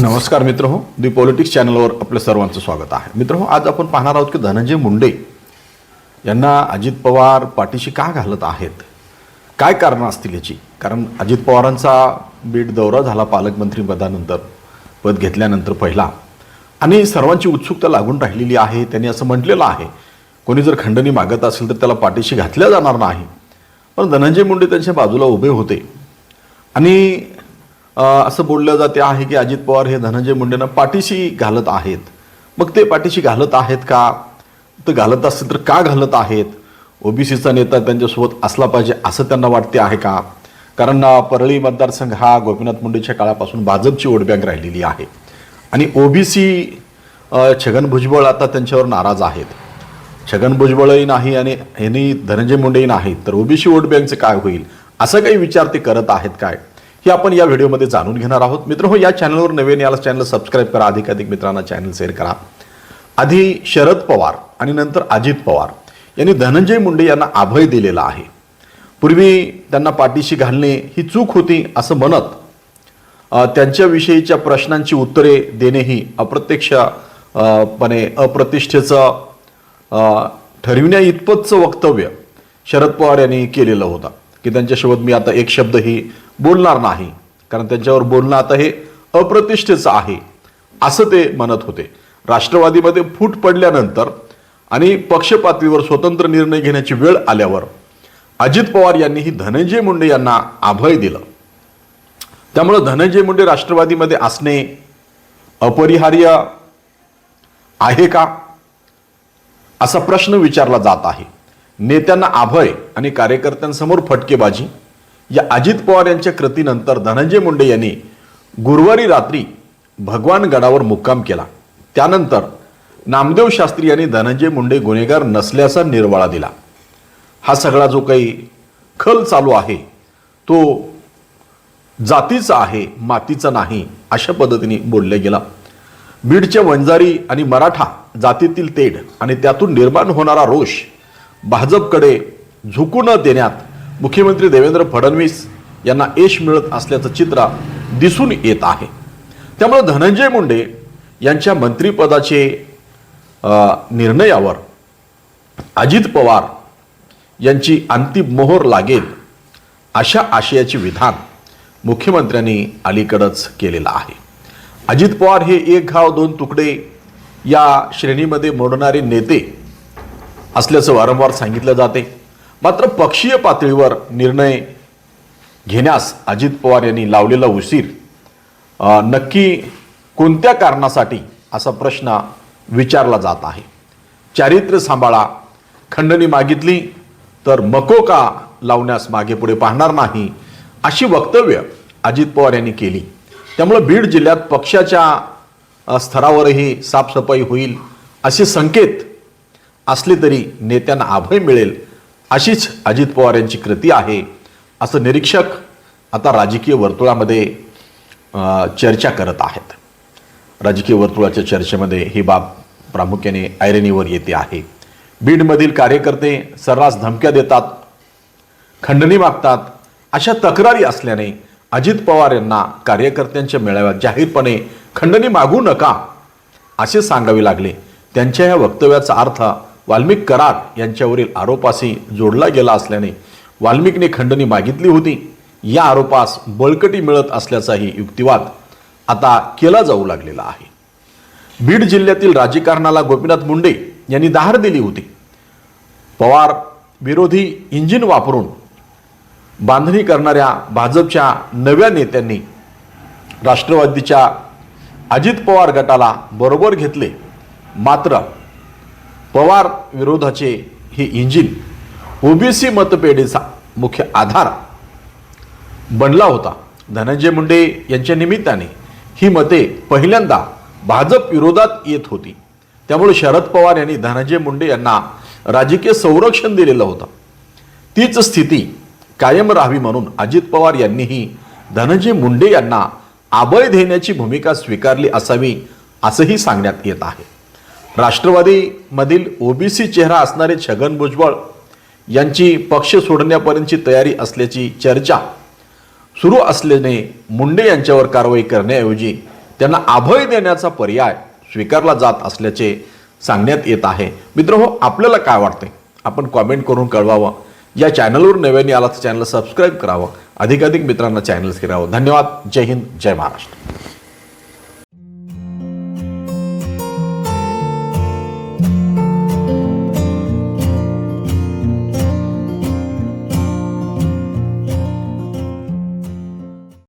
नमस्कार मित्र हो दी पॉलिटिक्स चॅनलवर आपलं सर्वांचं स्वागत आहे. मित्र हो आज आपण पाहणार आहोत की धनंजय मुंडे यांना अजित पवार पाठीशी का घालत आहेत? काय कारणं असतील याची? कारण अजित पवारांचा बीड दौरा झाला पालकमंत्री पदानंतर पद घेतल्यानंतर पहिला. आणि सर्वांची उत्सुकता लागून राहिलेली आहे त्यांनी असं म्हटलेलं आहे कोणी जर खंडणी मागत असेल तर त्याला पाठीशी घातल्या जाणार नाही. पण धनंजय मुंडे त्यांच्या बाजूला उभे होते. आणि असं बोललं जाते आहे की अजित पवार हे धनंजय मुंडेंना पाठीशी घालत आहेत. मग ते पाठीशी घालत आहेत का? तर घालत असतील तर का घालत आहेत? ओबीसीचा नेता त्यांच्यासोबत असला पाहिजे असं त्यांना वाटते आहे का? कारण परळी मतदारसंघ हा गोपीनाथ मुंडेच्या काळापासून भाजपची वोटबँक राहिलेली आहे. आणि ओबीसी छगन भुजबळ आता त्यांच्यावर नाराज आहेत. छगन भुजबळही नाही आणि यांनी धनंजय मुंडेही नाही तर ओबीसी वोट बँकचं काय होईल? असं काही विचार ते करत आहेत काय? हे आपण या व्हिडिओमध्ये जाणून घेणार आहोत. मित्र हो या चॅनलवर नवीन याला चॅनल सबस्क्राईब करा अधिकाधिक मित्रांना चॅनल शेअर करा. आधी शरद पवार आणि नंतर अजित पवार यांनी धनंजय मुंडे यांना अभय दिलेला आहे. पूर्वी त्यांना पाठीशी घालणे ही चूक होती असं म्हणत त्यांच्याविषयीच्या प्रश्नांची उत्तरे देणे ही अप्रत्यक्ष पणे अप्रतिष्ठेचं ठरविण्या इतपतचं वक्तव्य शरद पवार यांनी केलेलं होतं. की त्यांच्यासोबत मी आता एक शब्दही बोलणार नाही. कारण त्यांच्यावर बोलणं आता हे अप्रतिष्ठेचं आहे असं ते म्हणत होते. राष्ट्रवादीमध्ये फूट पडल्यानंतर आणि पक्षपातळीवर स्वतंत्र निर्णय घेण्याची वेळ आल्यावर अजित पवार यांनीही धनंजय मुंडे यांना अभय दिलं. त्यामुळं धनंजय मुंडे राष्ट्रवादीमध्ये असणे अपरिहार्य आहे का? असा प्रश्न विचारला जात आहे. नेत्यांना अभय आणि कार्यकर्त्यांसमोर फटकेबाजी या अजित पवार यांच्या कृतीनंतर धनंजय मुंडे यांनी गुरुवारी रात्री भगवान गडावर मुक्काम केला. त्यानंतर नामदेव शास्त्री यांनी धनंजय मुंडे गुन्हेगार नसल्याचा निर्वाळा दिला. हा सगळा जो काही खल चालू आहे तो जातीचा आहे मातीचा नाही अशा पद्धतीने बोलले गेला. बीडच्या वंजारी आणि मराठा जातीतील तेढ आणि त्यातून निर्माण होणारा रोष भाजपकडे झुकू न देण्यात मुख्यमंत्री देवेंद्र फडणवीस यांना यश मिळत असल्याचं चित्र दिसून येत आहे. त्यामुळे धनंजय मुंडे यांच्या मंत्रिपदाचे निर्णयावर अजित पवार यांची अंतिम मोहर लागेल अशा आशयाचे विधान मुख्यमंत्र्यांनी अलीकडंच केलेलं आहे. अजित पवार हे एक घाव दोन तुकडे या श्रेणीमध्ये मोडणारे नेते असल्याचं वारंवार सांगितलं जाते. मात्र पक्षीय पातळीवर निर्णय घेण्यास अजित पवार यांनी लावलेला उशीर. नक्की कोणत्या कारणासाठी असा प्रश्न विचारला जात आहे? चारित्र्य सांभाळा. खंडणी मागितली तर मको का लावण्यास मागे पुढे पाहणार नाही अशी वक्तव्य अजित पवार यांनी केली. त्यामुळे बीड जिल्ह्यात पक्षाच्या स्तरावरही साफसफाई होईल असे संकेत असले तरी नेत्यांना अभय मिळेल अशीच अजित पवार यांची कृती आहे असं निरीक्षक आता राजकीय वर्तुळामध्ये चर्चा करत आहेत. राजकीय वर्तुळाच्या चर्चेमध्ये ही बाब प्रामुख्याने ऐरणीवर येते आहे. बीडमधील कार्यकर्ते सर्रास धमक्या देतात खंडणी मागतात अशा तक्रारी असल्याने अजित पवार यांना कार्यकर्त्यांच्या मेळाव्यात जाहीरपणे खंडणी मागू नका असे सांगावे लागले. त्यांच्या या वक्तव्याचा अर्थ वाल्मिक कराड यांच्यावरील आरोपाशी जोडला गेला असल्याने वाल्मिकने खंडणी मागितली होती. या आरोपास बळकटी मिळत असल्याचाही युक्तिवाद आता केला जाऊ लागलेला आहे. बीड जिल्ह्यातील राजकारणाला गोपीनाथ मुंडे यांनी दहार दिली होती. पवार विरोधी इंजिन वापरून बांधणी करणाऱ्या भाजपच्या नव्या नेत्यांनी राष्ट्रवादीच्या अजित पवार गटाला बरोबर घेतले. मात्र पवार विरोधाचे हे इंजिन ओबीसी मतपेढीचा मुख्य आधार बनला होता. धनंजय मुंडे यांच्या निमित्ताने ही मते पहिल्यांदा भाजप विरोधात येत होती. त्यामुळे शरद पवार यांनी धनंजय मुंडे यांना राजकीय संरक्षण दिलेलं होतं. तीच स्थिती कायम राहावी म्हणून अजित पवार यांनीही धनंजय मुंडे यांना आबळ देण्याची भूमिका स्वीकारली असावी असंही सांगण्यात येत आहे. राष्ट्रवादीमधील ओबीसी चेहरा असणारे छगन भुजबळ यांची पक्ष सोडण्यापर्यंतची तयारी असल्याची चर्चा सुरू असल्याने मुंडे यांच्यावर कारवाई करण्याऐवजी त्यांना अभय देण्याचा पर्याय स्वीकारला जात असल्याचे सांगण्यात येत आहे. मित्र हो आपल्याला काय वाटते? आपण कॉमेंट करून कळवावं. या चॅनलवर नव्याने आला तर चॅनल सबस्क्राईब करावं. अधिकाधिक मित्रांना चॅनल फिरावं. धन्यवाद. जय हिंद. जय महाराष्ट्र.